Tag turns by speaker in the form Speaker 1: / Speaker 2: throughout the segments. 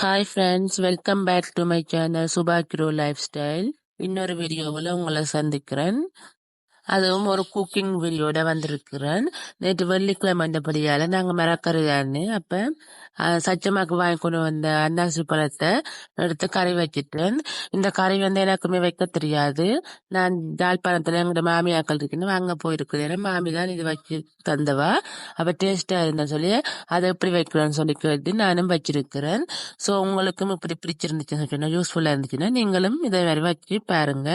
Speaker 1: Hi friends welcome back to my channel சுபாகிரோ lifestyle இன்னொரு வீடியோவில் உங்களை சந்திக்கிறேன். அதுவும் ஒரு குக்கிங் வீடியோட வந்திருக்கிறேன். நேற்று வெள்ளிக்கிழமை வந்தபடியால் நாங்கள் மரக்கறியான்னு அப்போ சச்சமாக்கு வாங்கி கொண்டு வந்த அன்னாசி பழத்தை எடுத்து கறி வச்சுட்டேன். இந்த கறி வந்து எனக்குமே வைக்க தெரியாது. நான் ஜாழ்ப்பாணத்தில் எங்களோட மாமியாக்கள் இருக்குன்னு வாங்க போயிருக்கிறேன் மாமி தான் இது வச்சு தந்தவா. அப்போ டேஸ்ட்டாக இருந்தா சொல்லி அதை எப்படி வைக்கிறேன்னு சொல்லி கேட்டு நானும் வச்சிருக்கிறேன். ஸோ உங்களுக்கும் இப்படி பிடிச்சிருந்துச்சுன்னு சொன்னால் யூஸ்ஃபுல்லாக இருந்துச்சுன்னா நீங்களும் இதை மாதிரி வச்சு பாருங்க.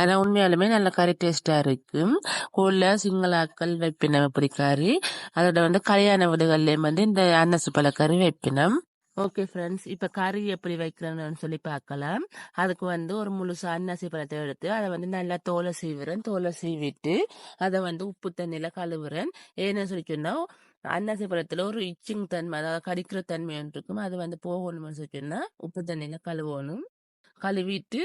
Speaker 1: ஆனால் உண்மையாலுமே நல்ல கறி டேஸ்ட்டாக இருக்கும் ஊரில் சிங்களாக்கள் வைப்பினம் பிடிக்காரு. கறி அதோட வந்து கல்யாண வீடுகள்லயும் வந்து இந்த அன்னசு பழக்கறி வைப்பினம். ஓகே ஃப்ரெண்ட்ஸ் இப்போ கறி எப்படி வைக்கிறேன்னு சொல்லி பார்க்கலாம். அதுக்கு வந்து ஒரு முழுசா அன்னாசி பழத்தை எடுத்து அதை வந்து நல்லா தோலை சீவுறேன். தோலை சீவிட்டு அதை வந்து உப்பு தண்ணியில் கழுவுறேன். ஏன்னு சொல்லி சொன்னால் அன்னாசி பழத்தில் ஒரு இச்சிங் தன்மை அதாவது கடிக்கிற தன்மை ஒன்று இருக்கும். அது வந்து போகணும்னு சொல்லி சொன்னால் உப்பு தண்ணியில் கழுவணும். கழுவிட்டு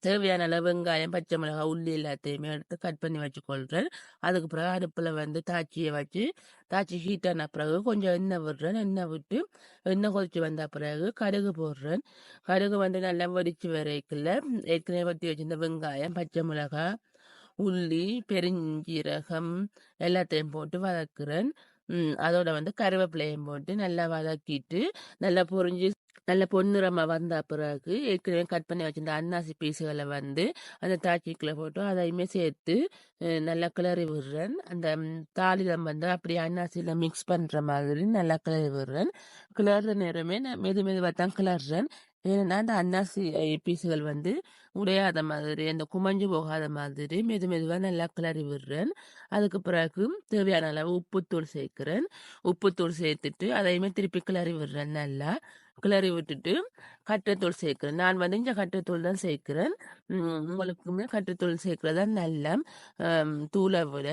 Speaker 1: தேவையான அளவு வெங்காயம் பச்சை மிளகாய் உள்ளி எல்லாத்தையுமே எடுத்து கட் பண்ணி வச்சுக்கொள்கிறேன் அதுக்கு பிறகு அடுப்பில் வந்து தாச்சியை வச்சு தாச்சி ஹீட் ஆன பிறகு கொஞ்சம் எண்ணெய் விடுறேன். எண்ணெய் விட்டு எண்ணெய் கொதிச்சு வந்த பிறகு கடுகு போடுறேன். கடுகு வந்து நல்லா வெடிச்சு வரைக்கல ஏற்கனவே வட்டி வச்சிருந்த வெங்காயம் பச்சை மிளகாய் உள்ளி பெருஞ்சீரகம் எல்லாத்தையும் போட்டு வதக்குறேன். அதோட வந்து கருவேப்பிலையும் போட்டு நல்லா வதக்கிட்டு நல்லா பொறிஞ்சு நல்ல பொன்னிறமாக வந்த பிறகு ஏற்கனவே கட் பண்ணி வச்சிருந்த அன்னாசி பீஸுகளை வந்து அந்த தாக்கிக்குள்ள போட்டு அதையுமே சேர்த்து நல்லா கிளறி விடுறேன். அந்த தாளிலம் வந்து அப்படி அன்னாசியில் மிக்ஸ் பண்ணுற மாதிரி நல்லா கிளறி விடுறேன். கிளறுற நேரமே நான் மெது மெதுவாக தான் கிளறுறேன் ஏன்னா அந்த அன்னாசி பீஸுகள் வந்து உடையாத மாதிரி அந்த குமஞ்சு போகாத மாதிரி மெது மெதுவாக நல்லா கிளறி விடுறேன். அதுக்கு பிறகு தேவையான அளவு உப்புத்தூள் சேர்க்கிறேன். உப்புத்தூள் சேர்த்துட்டு அதையுமே திருப்பி கிளறி விடுறேன் நல்லா. கிளறி விட்டுட்டு கட்டத்தூள் சேர்க்கிறேன். நான் வந்து இந்த கட்டத்தூள் தான் சேர்க்கிறேன். உங்களுக்குமே கட்டத்தூள் சேர்க்கறதா நல்ல தூளை விட.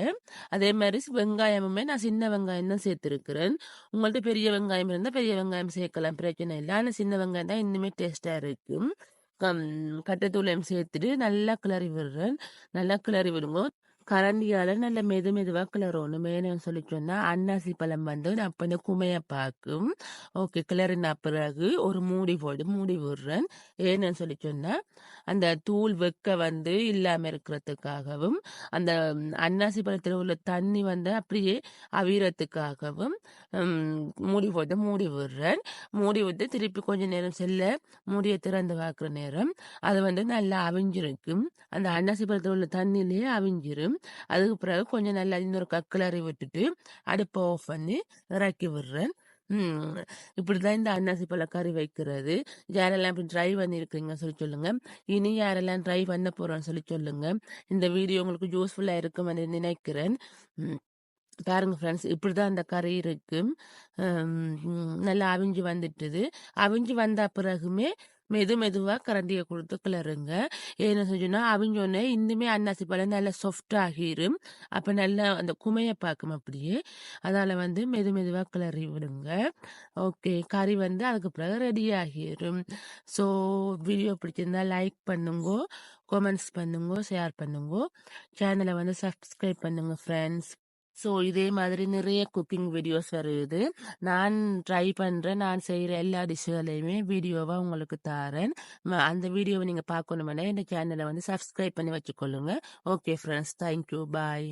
Speaker 1: அதே மாதிரி வெங்காயமுமே நான் சின்ன வெங்காயம் தான் சேர்த்துருக்கிறேன். உங்கள்ட்ட பெரிய வெங்காயம் இருந்தால் பெரிய வெங்காயம் சேர்க்கலாம் பிரச்சனை இல்லை. ஆனால் சின்ன வெங்காயம் தான் இன்னுமே டேஸ்ட்டாக இருக்கும் கட்டத்தூளையும் சேர்த்துட்டு நல்லா கிளறி விடுறேன். நல்லா கிளறி விடுங்க கரண்டியால நல்ல மெது மெதுவாக கிளறணும் மேலும் சொல்லி சொன்னா அன்னாசி பழம் வந்து அப்ப இந்த குமைய பார்க்கும். ஓகே கிளறின பிறகு ஒரு மூடி போட்டு மூடி விடுறேன். ஏன்னு சொல்லி சொன்னா அந்த தூள் வெக்க வந்து இல்லாம இருக்கிறதுக்காகவும் அந்த அன்னாசி பழத்தில் உள்ள தண்ணி வந்து அப்படியே அவிரத்துக்காகவும் மூடி போட்டு மூடி விடுறேன். மூடி விட்டு திருப்பி கொஞ்ச நேரம் செல்ல மூடியை திறந்து பார்க்குற நேரம் அது வந்து நல்லா அவிஞ்சிருக்கும். அந்த அன்னாசி பழத்தில் உள்ள தண்ணியிலேயே அவிஞ்சிரும். அதுக்கு பிறகு கொஞ்சம் நல்லா இன்னொரு கக்கிளறி விட்டுட்டு அடுப்பை ஆஃப் பண்ணி இறக்கி விடுறேன். இப்படிதான் இந்த அன்னாசி பழ கறி வைக்கிறது. யாரெல்லாம் இப்படி ட்ரை பண்ணியிருக்கிறீங்க சொல்லி சொல்லுங்க. இனி யாரெல்லாம் ட்ரை பண்ண போறோம்னு சொல்லி சொல்லுங்க. இந்த வீடியோ உங்களுக்கு யூஸ்ஃபுல்லா இருக்கும் நினைக்கிறேன். பாருங்க ஃப்ரெண்ட்ஸ் இப்படி தான் அந்த கறி இருக்கும் நல்லா அவிஞ்சு வந்துட்டுது. அவிஞ்சு வந்த பிறகுமே மெது மெதுவாக கரண்டியை கொடுத்து கிளறுங்க. செஞ்சோன்னா அவங்க அவிஞ்சோடனே இன்னுமே அன்னாசி பழம் நல்லா சாஃப்ட் ஆகிரும் அப்போ நல்லா அந்த குமையை பார்க்கும் அப்படியே. அதனால் வந்து மெது மெதுவாக கிளறி விடுங்க. ஓகே கறி வந்து அதுக்கு பிறகு ரெடி ஆகிரும். ஸோ வீடியோ பிடிச்சிருந்தா லைக் பண்ணுங்க கமெண்ட்ஸ் பண்ணுங்க ஷேர் பண்ணுங்க. சேனலை வந்து சப்ஸ்கிரைப் பண்ணுங்க ஃப்ரெண்ட்ஸ் ஸோ இதே மாதிரி நிறைய குக்கிங் வீடியோஸ் வருது. நான் ட்ரை பண்ணுறேன் நான் செய்கிற எல்லா டிஷ்ஷுகளையுமே வீடியோவாக உங்களுக்கு தரேன். அந்த வீடியோவை நீங்கள் பார்க்கணுமென்னா இந்த சேனலை வந்து சப்ஸ்கிரைப் பண்ணி வச்சுக்கொள்ளுங்க. Okay friends thank you bye